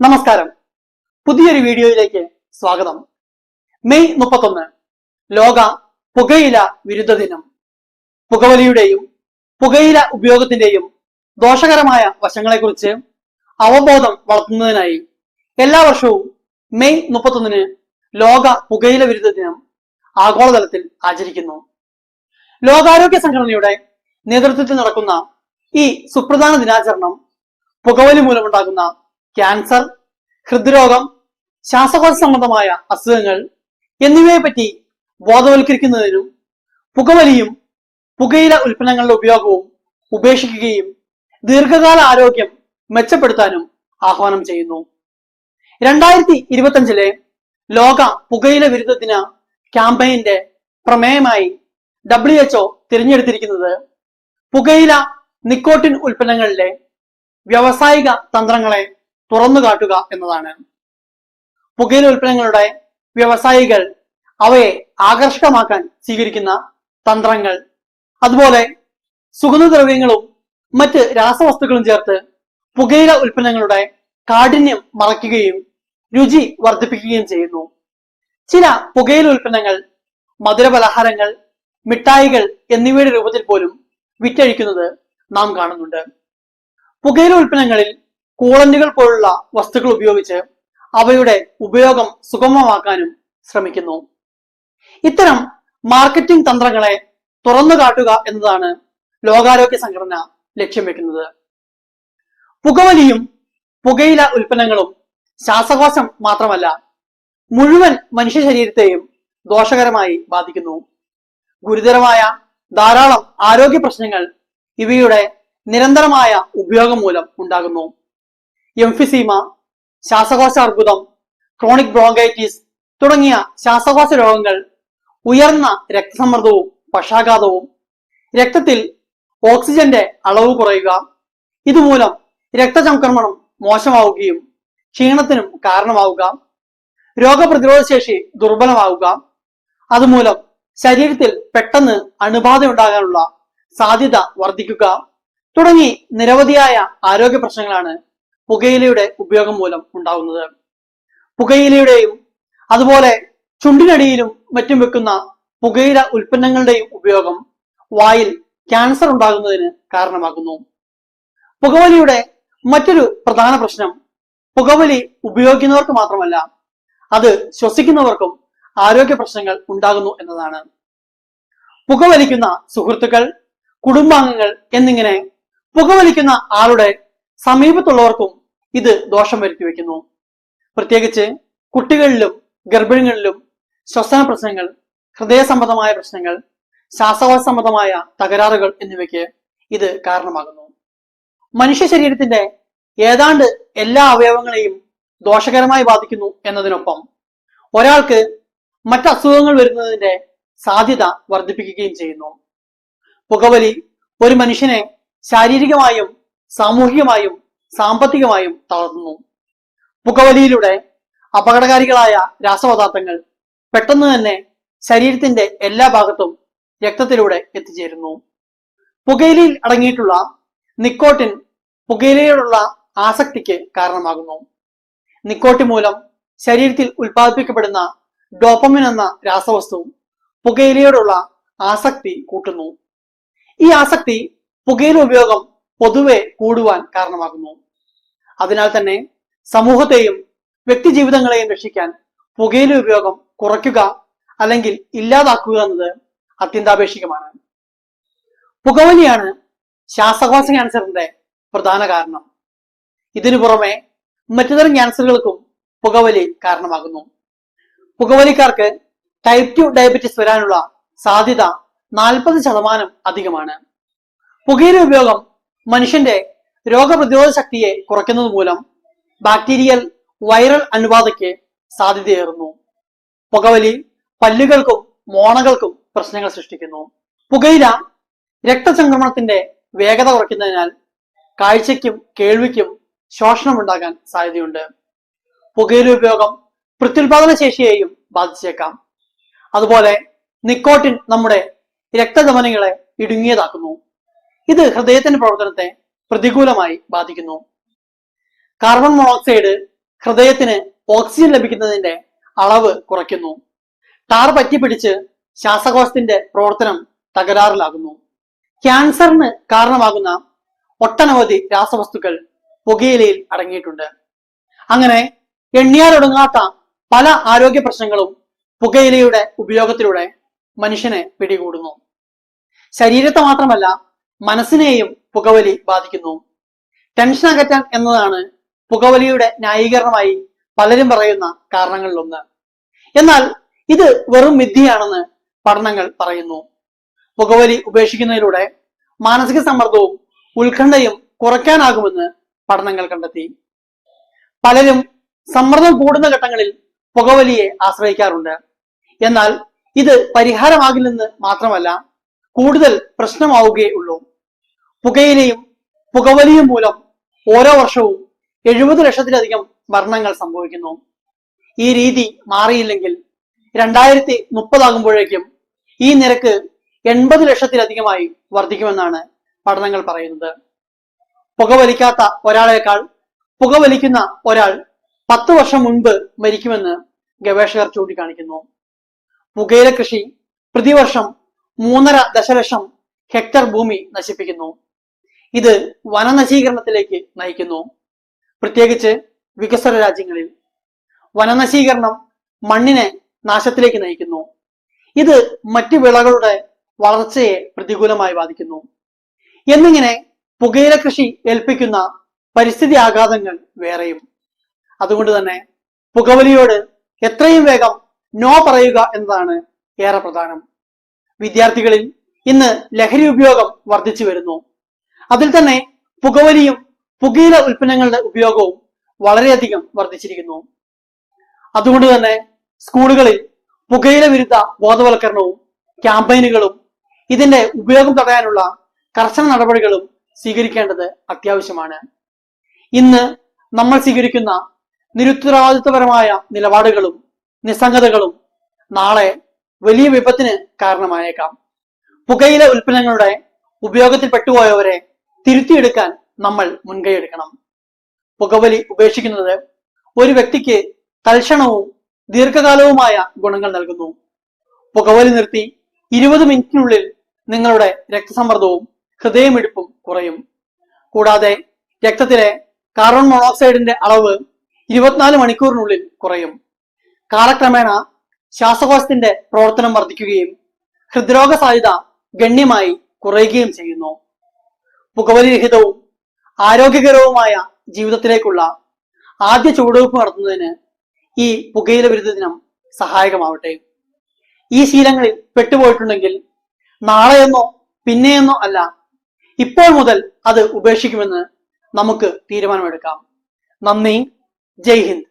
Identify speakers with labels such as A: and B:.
A: നമസ്കാരം. പുതിയൊരു വീഡിയോയിലേക്ക് സ്വാഗതം. മെയ് മുപ്പത്തൊന്ന് ലോക പുകയില വിരുദ്ധ ദിനം. പുകവലിയുടെയും പുകയില ഉപയോഗത്തിന്റെയും ദോഷകരമായ വശങ്ങളെക്കുറിച്ച് അവബോധം വളർത്തുന്നതിനായി എല്ലാ വർഷവും മെയ് മുപ്പത്തൊന്നിന് ലോക പുകയില വിരുദ്ധ ദിനം ആഗോളതലത്തിൽ ആചരിക്കുന്നു. ലോകാരോഗ്യ സംഘടനയുടെ നേതൃത്വത്തിൽ നടക്കുന്ന ഈ സുപ്രധാന ദിനാചരണം പുകവലി മൂലമുണ്ടാകുന്ന ക്യാൻസർ ഹൃദ്രോഗം ശ്വാസകോശ സംബന്ധമായ അസുഖങ്ങൾ എന്നിവയെ പറ്റി ബോധവൽക്കരിക്കുന്നതിനും പുകവലിയും പുകയില ഉൽപ്പന്നങ്ങളുടെ ഉപയോഗവും ഉപേക്ഷിക്കുകയും ദീർഘകാല ആരോഗ്യം മെച്ചപ്പെടുത്താനും ആഹ്വാനം ചെയ്യുന്നു. രണ്ടായിരത്തി ഇരുപത്തഞ്ചിലെ ലോക പുകയില വിരുദ്ധ ദിന ക്യാമ്പയിന്റെ പ്രമേയമായി ഡബ്ല്യു എച്ച്ഒ തിരഞ്ഞെടുത്തിരിക്കുന്നത് പുകയില നിക്കോട്ടിൻ ഉൽപ്പന്നങ്ങളിലെ വ്യാവസായിക തന്ത്രങ്ങളെ തുറന്നു കാട്ടുക എന്നതാണ്. പുകയില ഉൽപ്പന്നങ്ങളുടെ വ്യവസായികൾ അവയെ ആകർഷകമാക്കാൻ സ്വീകരിക്കുന്ന തന്ത്രങ്ങൾ. അതുപോലെ സുഗന്ധദ്രവ്യങ്ങളും മറ്റ് രാസവസ്തുക്കളും ചേർത്ത് പുകയില ഉൽപ്പന്നങ്ങളുടെ കാഠിന്യം മറയ്ക്കുകയും രുചി വർദ്ധിപ്പിക്കുകയും ചെയ്യുന്നു. ചില പുകയില ഉൽപ്പന്നങ്ങൾ മധുരപലഹാരങ്ങൾ മിഠായികൾ എന്നിവയുടെ രൂപത്തിൽ പോലും വിറ്റഴിക്കുന്നത് നാം കാണുന്നുണ്ട്. പുകയില ഉൽപ്പന്നങ്ങളിൽ കൂളന്റുകൾ പോലുള്ള വസ്തുക്കൾ ഉപയോഗിച്ച് അവയുടെ ഉപയോഗം സുഗമമാക്കാനും ശ്രമിക്കുന്നു. ഇത്തരം മാർക്കറ്റിംഗ് തന്ത്രങ്ങളെ തുറന്നു കാട്ടുക എന്നതാണ് ലോകാരോഗ്യ സംഘടന ലക്ഷ്യം വെക്കുന്നത്. പുകവലിയും പുകയില ഉൽപ്പന്നങ്ങളും ശ്വാസകോശം മാത്രമല്ല മുഴുവൻ മനുഷ്യ ശരീരത്തെയും ദോഷകരമായി ബാധിക്കുന്നു. ഗുരുതരമായ ധാരാളം ആരോഗ്യ പ്രശ്നങ്ങൾ ഇവയുടെ നിരന്തരമായ ഉപയോഗം മൂലം ഉണ്ടാകുന്നു. എംഫിസീമ ശ്വാസകോശ അർബുദം ക്രോണിക് ബ്രോങ്കൈറ്റിസ് തുടങ്ങിയ ശ്വാസകോശ രോഗങ്ങൾ ഉയർന്ന രക്തസമ്മർദ്ദവും പക്ഷാഘാതവും രക്തത്തിൽ ഓക്സിജന്റെ അളവ് കുറയുക ഇതുമൂലം രക്തചംക്രമണം മോശമാവുകയും ക്ഷീണത്തിനും കാരണമാവുക രോഗപ്രതിരോധ ശേഷി ദുർബലമാവുക അതുമൂലം ശരീരത്തിൽ പെട്ടെന്ന് അണുബാധ ഉണ്ടാകാനുള്ള സാധ്യത വർദ്ധിക്കുക തുടങ്ങി നിരവധിയായ ആരോഗ്യ പ്രശ്നങ്ങളാണ് പുകയിലയുടെ ഉപയോഗം മൂലം ഉണ്ടാകുന്നത് പുകയിലയുടെയും അതുപോലെ ചുണ്ടിനടിയിലും മറ്റും വെക്കുന്ന പുകയില ഉൽപ്പന്നങ്ങളുടെയും ഉപയോഗം വായിൽ ക്യാൻസർ ഉണ്ടാകുന്നതിന് കാരണമാകുന്നു. പുകവലിയുടെ മറ്റൊരു പ്രധാന പ്രശ്നം പുകവലി ഉപയോഗിക്കുന്നവർക്ക് മാത്രമല്ല അത് ശ്വസിക്കുന്നവർക്കും ആരോഗ്യ പ്രശ്നങ്ങൾ ഉണ്ടാകുന്നു എന്നതാണ്. പുകവലിക്കുന്ന സുഹൃത്തുക്കൾ കുടുംബാംഗങ്ങൾ എന്നിങ്ങനെ പുകവലിക്കുന്ന ആളുടെ സമീപത്തുള്ളവർക്കും ഇത് ദോഷം വരുത്തി വയ്ക്കുന്നു. പ്രത്യേകിച്ച് കുട്ടികളിലും ഗർഭിണികളിലും ശ്വസന പ്രശ്നങ്ങൾ ഹൃദയ സംബന്ധമായ പ്രശ്നങ്ങൾ ശ്വാസകോശ സംബന്ധമായ തകരാറുകൾ എന്നിവയ്ക്ക് ഇത് കാരണമാകുന്നു. മനുഷ്യ ശരീരത്തിന്റെ ഏതാണ്ട് എല്ലാ അവയവങ്ങളെയും ദോഷകരമായി ബാധിക്കുന്നു എന്നതിനൊപ്പം ഒരാൾക്ക് മറ്റ് അസുഖങ്ങൾ വരുന്നതിന്റെ സാധ്യത വർദ്ധിപ്പിക്കുകയും ചെയ്യുന്നു. പുകവലി ഒരു മനുഷ്യനെ ശാരീരികമായും സാമൂഹികമായും സാമ്പത്തികമായും തളർന്നു. പുകവലിയിലൂടെ അപകടകാരികളായ രാസപദാർത്ഥങ്ങൾ പെട്ടെന്ന് തന്നെ ശരീരത്തിന്റെ എല്ലാ ഭാഗത്തും രക്തത്തിലൂടെ എത്തിച്ചേരുന്നു. പുകയിലയിൽ അടങ്ങിയിട്ടുള്ള നിക്കോട്ടിൻ പുകയിലയോടുള്ള ആസക്തിക്ക് കാരണമാകുന്നു. നിക്കോട്ടിൻ മൂലം ശരീരത്തിൽ ഉൽപ്പാദിപ്പിക്കപ്പെടുന്ന ഡോപ്പമിൻ എന്ന രാസവസ്തു പുകയിലയോടുള്ള ആസക്തി കൂട്ടുന്നു. ഈ ആസക്തി പുകയില ഉപയോഗം പൊതുവെ കൂടുവാൻ കാരണമാകുന്നു. അതിനാൽ തന്നെ സമൂഹത്തെയും വ്യക്തി ജീവിതങ്ങളെയും രക്ഷിക്കാൻ പുകയില ഉപയോഗം കുറയ്ക്കുക അല്ലെങ്കിൽ ഇല്ലാതാക്കുക എന്നത് അത്യന്താപേക്ഷികമാണ്. പുകവലിയാണ് ശ്വാസകോശ ക്യാൻസറിന്റെ പ്രധാന കാരണം. ഇതിനു പുറമെ മറ്റുതരം ക്യാൻസറുകൾക്കും പുകവലി കാരണമാകുന്നു. പുകവലിക്കാർക്ക് ടൈപ്പ് ടു ഡയബറ്റിസ് വരാനുള്ള സാധ്യത നാൽപ്പത് ശതമാനം അധികമാണ്. പുകയില ഉപയോഗം മനുഷ്യന്റെ രോഗപ്രതിരോധ ശക്തിയെ കുറയ്ക്കുന്നത് മൂലം ബാക്ടീരിയൽ വൈറൽ അണുബാധയ്ക്ക് സാധ്യതയേറുന്നു. പുകവലി പല്ലുകൾക്കും മോണകൾക്കും പ്രശ്നങ്ങൾ സൃഷ്ടിക്കുന്നു. പുകയില രക്തസംക്രമണത്തിന്റെ വേഗത കുറയ്ക്കുന്നതിനാൽ കാഴ്ചയ്ക്കും കേൾവിക്കും ശോഷണം ഉണ്ടാകാൻ സാധ്യതയുണ്ട്. പുകയില ഉപയോഗം പ്രത്യുൽപാദന ശേഷിയെയും ബാധിച്ചേക്കാം. അതുപോലെ നിക്കോട്ടിൻ നമ്മുടെ രക്തധമനികളെ ഇടുങ്ങിയതാക്കുന്നു. ഇത് ഹൃദയത്തിന്റെ പ്രവർത്തനത്തെ പ്രതികൂലമായി ബാധിക്കുന്നു. കാർബൺ മോണോക്സൈഡ് ഹൃദയത്തിന് ഓക്സിജൻ ലഭിക്കുന്നതിന്റെ അളവ് കുറയ്ക്കുന്നു. ടാർ പറ്റിപ്പിടിച്ച് ശ്വാസകോശത്തിന്റെ പ്രവർത്തനം തകരാറിലാകുന്നു. ക്യാൻസറിന് കാരണമാകുന്ന ഒട്ടനവധി രാസവസ്തുക്കൾ പുകയിലയിൽ അടങ്ങിയിട്ടുണ്ട്. അങ്ങനെ എണ്ണിയാലൊടുങ്ങാത്ത പല ആരോഗ്യ പ്രശ്നങ്ങളും പുകയിലയുടെ ഉപയോഗത്തിലൂടെ മനുഷ്യനെ പിടികൂടുന്നു. ശരീരത്തെ മാത്രമല്ല മനസ്സിനെയും പുകവലി ബാധിക്കുന്നു. ടെൻഷൻ അകറ്റാൻ എന്നതാണ് പുകവലിയുടെ ന്യായീകരണമായി പലരും പറയുന്ന കാരണങ്ങളിലൊന്ന്. എന്നാൽ ഇത് വെറും മിഥ്യയാണെന്ന് പഠനങ്ങൾ പറയുന്നു. പുകവലി ഉപേക്ഷിക്കുന്നതിലൂടെ മാനസിക സമ്മർദ്ദവും ഉത്കണ്ഠയും കുറയ്ക്കാനാകുമെന്ന് പഠനങ്ങൾ കണ്ടെത്തി. പലരും സമ്മർദ്ദം കൂടുന്ന ഘട്ടങ്ങളിൽ പുകവലിയെ ആശ്രയിക്കാറുണ്ട്. എന്നാൽ ഇത് പരിഹാരമാകില്ലെന്ന് മാത്രമല്ല കൂടുതൽ പ്രശ്നമാവുകയേ ഉള്ളൂ പുകയിലയും പുകവലിയും മൂലം ഓരോ വർഷവും എഴുപത് ലക്ഷത്തിലധികം മരണങ്ങൾ സംഭവിക്കുന്നു. ഈ രീതി മാറിയില്ലെങ്കിൽ രണ്ടായിരത്തി മുപ്പതാകുമ്പോഴേക്കും ഈ നിരക്ക് എൺപത് ലക്ഷത്തിലധികമായി വർദ്ധിക്കുമെന്നാണ് പഠനങ്ങൾ പറയുന്നത്. പുകവലിക്കാത്ത ഒരാളേക്കാൾ പുകവലിക്കുന്ന ഒരാൾ പത്ത് വർഷം മുൻപ് മരിക്കുമെന്ന് ഗവേഷകർ ചൂണ്ടിക്കാണിക്കുന്നു. പുകയില കൃഷി പ്രതിവർഷം മൂന്നര ദശലക്ഷം ഹെക്ടർ ഭൂമി നശിപ്പിക്കുന്നു. ഇത് വനനശീകരണത്തിലേക്ക് നയിക്കുന്നു. പ്രത്യേകിച്ച് വികസ്വര രാജ്യങ്ങളിൽ. വനനശീകരണം മണ്ണിനെ നാശത്തിലേക്ക് നയിക്കുന്നു. ഇത് മറ്റു വിളകളുടെ വളർച്ചയെ പ്രതികൂലമായി ബാധിക്കുന്നു. എന്നിങ്ങനെ പുകയില കൃഷി ഏൽപ്പിക്കുന്ന പരിസ്ഥിതി ആഘാതങ്ങൾ വേറെയും. അതുകൊണ്ട് തന്നെ പുകവലിയോട് എത്രയും വേഗം നോ പറയുക എന്നതാണ് ഏറെ പ്രധാനം. വിദ്യാർത്ഥികളിൽ ഇന്ന് ലഹരി ഉപയോഗം വർദ്ധിച്ചു വരുന്നു. അതിൽ തന്നെ പുകവലിയും പുകയില ഉൽപ്പന്നങ്ങളുടെ ഉപയോഗവും വളരെയധികം വർദ്ധിച്ചിരിക്കുന്നു. അതുകൊണ്ട് തന്നെ സ്കൂളുകളിൽ പുകയില വിരുദ്ധ ബോധവൽക്കരണവും ക്യാമ്പയിനുകളും ഇതിന്റെ ഉപയോഗം തടയാനുള്ള കർശന നടപടികളും സ്വീകരിക്കേണ്ടത് അത്യാവശ്യമാണ്. ഇന്ന് നമ്മൾ സ്വീകരിക്കുന്ന നിരുത്തരവാദിത്വപരമായ നിലപാടുകളും നിസ്സംഗതകളും നാളെ വലിയ വിപത്തിന് കാരണമായേക്കാം. പുകയില ഉൽപ്പന്നങ്ങളുടെ ഉപയോഗത്തിൽ പെട്ടുപോയവരെ തിരുത്തിയെടുക്കാൻ നമ്മൾ മുൻകൈയെടുക്കണം. പുകവലി ഉപേക്ഷിക്കുന്നത് ഒരു വ്യക്തിക്ക് തൽക്ഷണവും ദീർഘകാലവുമായ ഗുണങ്ങൾ നൽകുന്നു. പുകവലി നിർത്തി ഇരുപത് മിനിറ്റിനുള്ളിൽ നിങ്ങളുടെ രക്തസമ്മർദ്ദവും ഹൃദയമിടിപ്പും കുറയും. കൂടാതെ രക്തത്തിലെ കാർബൺ മോണോക്സൈഡിന്റെ അളവ് ഇരുപത്തിനാല് മണിക്കൂറിനുള്ളിൽ കുറയും. കാലക്രമേണ ശ്വാസകോശത്തിന്റെ പ്രവർത്തനം വർദ്ധിക്കുകയും ഹൃദ്രോഗ സാധ്യത ഗണ്യമായി കുറയുകയും ചെയ്യുന്നു. പുകവലി രഹിതവും ആരോഗ്യകരവുമായ ജീവിതത്തിലേക്കുള്ള ആദ്യ ചുവടുവെപ്പ് നടത്തുന്നതിന് ഈ പുകയില വിരുദ്ധ ദിനം സഹായകമാവട്ടെ. ഈ ശീലങ്ങളിൽ പെട്ടുപോയിട്ടുണ്ടെങ്കിൽ നാളെയെന്നോ പിന്നെയെന്നോ അല്ല ഇപ്പോൾ മുതൽ അത് ഉപേക്ഷിക്കുമെന്ന് നമുക്ക് തീരുമാനമെടുക്കാം. നന്ദി. ജയ് ഹിന്ദ്.